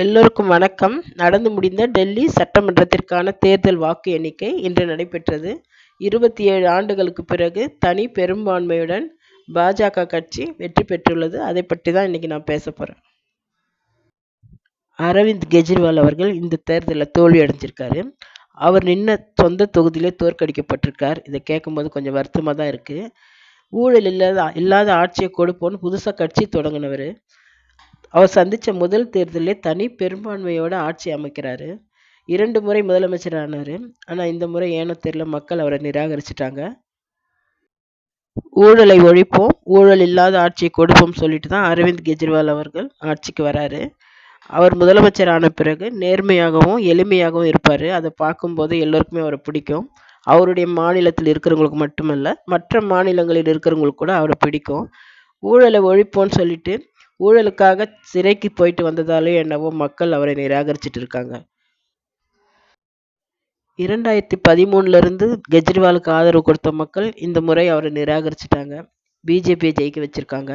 எல்லோருக்கும் வணக்கம். நடந்து முடிந்த டெல்லி சட்டமன்றத்திற்கான தேர்தல் வாக்கு எண்ணிக்கை இன்று நடைபெற்றது. இருபத்தி ஏழு ஆண்டுகளுக்கு பிறகு தனி பெரும்பான்மையுடன் பாஜக கட்சி வெற்றி பெற்றுள்ளது. அதை பற்றி தான் இன்னைக்கு நான் பேச போகிறேன் அரவிந்த் கெஜ்ரிவால் அவர்கள் இந்த தேர்தலில் தோல்வி அடைஞ்சிருக்காரு. அவர் நின்ன சொந்த தொகுதியிலே தோற்கடிக்கப்பட்டிருக்கார். இதை கேட்கும்போது கொஞ்சம் வருத்தமாக தான் இருக்குது ஊழல் இல்லாத இல்லாத ஆட்சியை கொடுப்போன்னு புதுசாக கட்சி தொடங்கினவர். அவர் சந்தித்த முதல் தேர்தலே தனி பெரும்பான்மையோட ஆட்சி அமைக்கிறாரு. இரண்டு முறை முதலமைச்சர் ஆனார் ஆனால் இந்த முறை ஏனோ தெரியல மக்கள் அவரை நிராகரிச்சிட்டாங்க. ஊழலை ஒழிப்போம் ஊழல் இல்லாத ஆட்சியை கொடுப்போம் சொல்லிட்டு தான் அரவிந்த் கெஜ்ரிவால் அவர்கள் ஆட்சிக்கு வராரு. அவர் முதலமைச்சர் ஆன பிறகு நேர்மையாகவும் எளிமையாகவும் இருப்பார். அதை பார்க்கும்போது எல்லோருக்குமே அவரை பிடிக்கும். அவருடைய மாநிலத்தில் இருக்கிறவங்களுக்கு மட்டுமல்ல மற்ற மாநிலங்களில் இருக்கிறவங்களுக்கு கூட அவரை பிடிக்கும். ஊழலை ஒழிப்போன்னு சொல்லிட்டு ஊழலுக்காக சிறைக்கு போயிட்டு வந்ததாலே என்னவோ மக்கள் அவரை நிராகரிச்சிட்டு இருக்காங்க. இரண்டாயிரத்தி பதிமூணுல இருந்து கெஜ்ரிவாலுக்கு ஆதரவு கொடுத்த மக்கள் இந்த முறை அவரை நிராகரிச்சிட்டாங்க. பிஜேபியை ஜெயிக்க வச்சிருக்காங்க.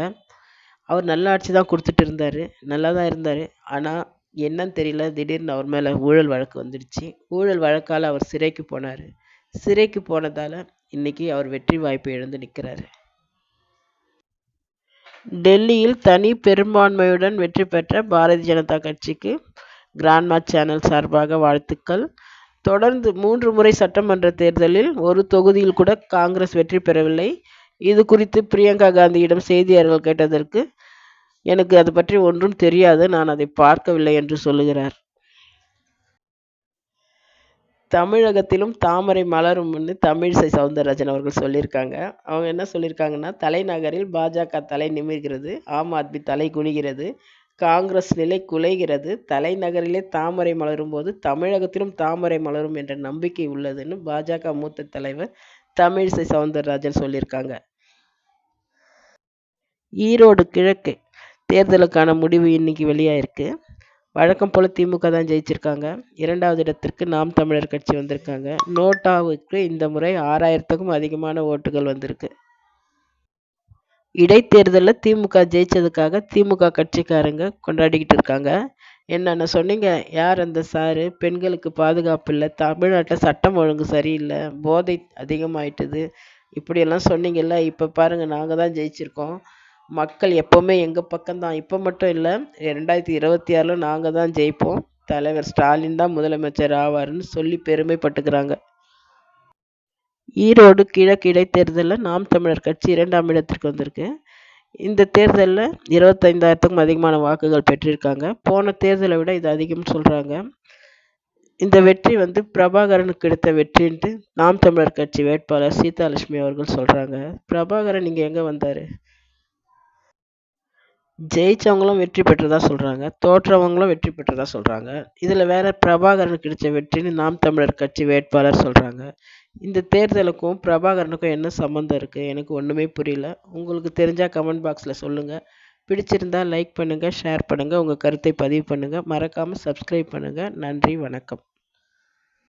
அவர் நல்ல ஆட்சி தான் கொடுத்துட்டு இருந்தார். நல்லா தான் இருந்தார். ஆனால் என்னன்னு தெரியல. திடீர்னு அவர் மேலே ஊழல் வழக்கு வந்துடுச்சு. ஊழல் வழக்கால் அவர் சிறைக்கு போனார். சிறைக்கு போனதால் இன்றைக்கி அவர் வெற்றி வாய்ப்பை இழந்து நிற்கிறாரு டெல்லியில் தனி பெரும்பான்மையுடன் வெற்றி பெற்ற பாரதிய ஜனதா கட்சிக்கு கிராண்ட்மா சேனல் சார்பாக வாழ்த்துக்கள். தொடர்ந்து மூன்று முறை சட்டமன்ற தேர்தலில் ஒரு தொகுதியில் கூட காங்கிரஸ் வெற்றி பெறவில்லை. இது குறித்து பிரியங்கா காந்தியிடம் செய்தியாளர்கள் கேட்டதற்கு எனக்கு அது பற்றி ஒன்றும் தெரியாது நான் அதை பார்க்கவில்லை என்று சொல்லுகிறார். தமிழகத்திலும் தாமரை மலரும்னு தமிழிசை சவுந்தரராஜன் அவர்கள் சொல்லியிருக்காங்க. அவங்க என்ன சொல்லியிருக்காங்கன்னா தலைநகரில் பாஜக தலை நிமிர்கிறது ஆம் ஆத்மி தலை குனிகிறது காங்கிரஸ் நிலை குலைகிறது தலைநகரிலே தாமரை மலரும் போது தமிழகத்திலும் தாமரை மலரும் என்ற நம்பிக்கை உள்ளதுன்னு பாஜக மூத்த தலைவர் தமிழிசை சவுந்தரராஜன் சொல்லியிருக்காங்க. ஈரோடு கிழக்கு தேர்தலுக்கான முடிவு இன்னைக்கு வெளியாயிருக்கு. வழக்கம் போல் திமுக தான் ஜெயிச்சிருக்காங்க. இரண்டாவது இடத்திற்கு நாம் தமிழர் கட்சி வந்திருக்காங்க. நோட்டாவுக்கு இந்த முறை ஆறாயிரத்துக்கும் அதிகமான ஓட்டுகள் வந்திருக்கு. இடைத்தேர்தலில் திமுக ஜெயிச்சதுக்காக திமுக கட்சிக்காரங்க கொண்டாடிக்கிட்டு இருக்காங்க. என்னென்ன சொன்னீங்க? யார் அந்த சாரு? பெண்களுக்கு பாதுகாப்பு இல்லை. தமிழ்நாட்டில் சட்டம் ஒழுங்கு சரியில்லை. போதை அதிகமாயிட்டுது. இப்படியெல்லாம் சொன்னீங்கல்ல இப்போ பாருங்கள் நாங்கள் தான் ஜெயிச்சிருக்கோம். மக்கள் எப்போவுமே எங்கள் பக்கம்தான். இப்போ மட்டும் இல்லை ரெண்டாயிரத்தி இருபத்தி ஆறில் நாங்கள் தான் ஜெயிப்போம். தலைவர் ஸ்டாலின் தான் முதலமைச்சர் ஆவார்னு சொல்லி பெருமைப்பட்டுக்கிறாங்க. ஈரோடு கிழக்கு இடைத்தேர்தலில் நாம் தமிழர் கட்சி இரண்டாம் இடத்திற்கு வந்திருக்கு. இந்த தேர்தலில் இருபத்தைந்தாயிரத்துக்கும் அதிகமான வாக்குகள் பெற்றிருக்காங்க. போன தேர்தலை விட இது அதிகம்னு சொல்கிறாங்க இந்த வெற்றி வந்து பிரபாகரனுக்கு கிடைத்த வெற்றின்ட்டு நாம் தமிழர் கட்சி வேட்பாளர் சீதாலட்சுமி அவர்கள் சொல்கிறாங்க பிரபாகரன் இங்கே எங்கே வந்தார்? ஜெயிச்சவங்களும் வெற்றி பெற்றதா சொல்கிறாங்க தோற்றவங்களும் வெற்றி பெற்றதா சொல்கிறாங்க இதில் வேற பிரபாகரனுக்கு கிடைச்ச வெற்றின்னு நாம் தமிழர் கட்சி வேட்பாளர் சொல்கிறாங்க இந்த தேர்தலுக்கும் பிரபாகரனுக்கும் என்ன சம்மந்தம் இருக்குது எனக்கு ஒன்றுமே புரியல. உங்களுக்கு தெரிஞ்சால் கமெண்ட் பாக்ஸில் சொல்லுங்கள் பிடிச்சிருந்தா லைக் பண்ணுங்கள் ஷேர் பண்ணுங்கள் உங்கள் கருத்தை பதிவு பண்ணுங்கள் மறக்காமல் சப்ஸ்கிரைப் பண்ணுங்கள் நன்றி வணக்கம்.